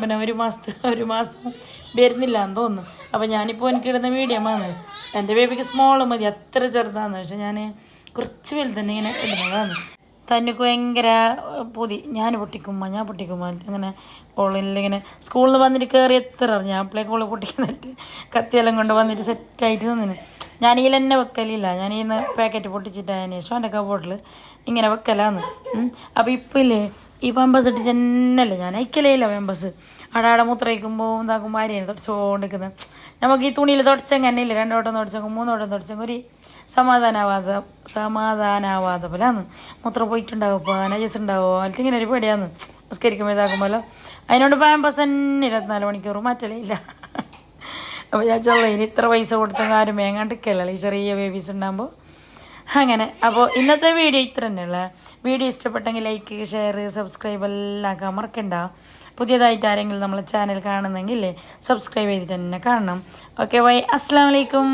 പിന്നെ ഒരു മാസത്തെ ഒരു മാസം വരുന്നില്ല എന്ന് തോന്നുന്നു. അപ്പോൾ ഞാനിപ്പോൾ എനിക്ക് ഇടുന്ന മീഡിയമാണ്. എന്റെ ബേബിക്ക് സ്മോൾ മതി അത്ര ചെറുതാന്ന്. പക്ഷെ ഞാൻ കുറച്ച് വലുതന്നെ ഇങ്ങനെ ഇടുന്നതാണ്. തന്നക്ക് ഭയങ്കര പൊതി. ഞാൻ പൊട്ടിക്കുമ്മ ഞാൻ പൊട്ടിക്കുമ്മ അങ്ങനെ ഓളിൽ ഇങ്ങനെ സ്കൂളിൽ വന്നിട്ട് കയറി എത്ര അറിഞ്ഞു? അപ്പോഴേക്ക് ഓൾ പൊട്ടിക്കുന്നിട്ട് കത്തിയെല്ലാം കൊണ്ട് വന്നിട്ട് സെറ്റായിട്ട് നിന്നിന്. ഞാൻ ഈ തന്നെ വെക്കലില്ല. ഞാൻ ഈ പാക്കറ്റ് പൊട്ടിച്ചിട്ടതിന് ശേഷം എന്റെ കബോർഡിൽ ഇങ്ങനെ വെക്കലാന്ന്. അപ്പോൾ ഇപ്പം ഇല്ലേ? ഈ പമ്പസ് ഇട്ടിട്ട് തന്നെയല്ലേ? ഞാൻ അയക്കലേയില്ല പമ്പസ് അവിടെ മൂത്രയിക്കുമ്പോൾ ഇതാക്കുമ്പോൾ ആരെയാണ് തുടച്ചുകൊണ്ടിരിക്കുന്നത് നമുക്ക് ഈ തുണിയിൽ തുടച്ചെങ്കിൽ തന്നെ ഇല്ല? രണ്ടോട്ടം തുടച്ചെങ്കിൽ മൂന്നോട്ടം തുടച്ചെങ്കിൽ ഒരു സമാധാനാവാതെ സമാധാനാവാതെ പോലാന്ന് മൂത്രം പോയിട്ടുണ്ടാവും ഇപ്പോൾ നജസ് ഉണ്ടാവോ അല്ലെങ്കിൽ ഇങ്ങനെ ഒരു പേടിയാന്ന്. നിസ്കരിക്കുമ്പോൾ ഇതാക്കുമ്പോലോ അതിനോട് പാമ്പസ് തന്നെ ഇരുപത്തിനാല് മണിക്കൂർ മാറ്റലേ ഇല്ല അപ്പോൾ ഞാൻ ചെറിയ ഇനി ഇത്ര പൈസ കൊടുത്തെങ്കിൽ ആരും വേങ്ങാണ്ടിരിക്കല്ലോ ഈ ചെറിയ ബേബീസ് ഉണ്ടാകുമ്പോൾ അങ്ങനെ. അപ്പോൾ ഇന്നത്തെ വീഡിയോ ഇത്ര തന്നെയുള്ള വീഡിയോ ഇഷ്ടപ്പെട്ടെങ്കിൽ ലൈക്ക് ഷെയർ സബ്സ്ക്രൈബ് എല്ലാം മറക്കണ്ട. പുതിയതായിട്ട് ആരെങ്കിലും നമ്മളെ ചാനൽ കാണുന്നെങ്കിൽ സബ്സ്ക്രൈബ് ചെയ്തിട്ട് തന്നെ കാണണം. ഓക്കെ ബൈ അസ്സാം വലൈക്കും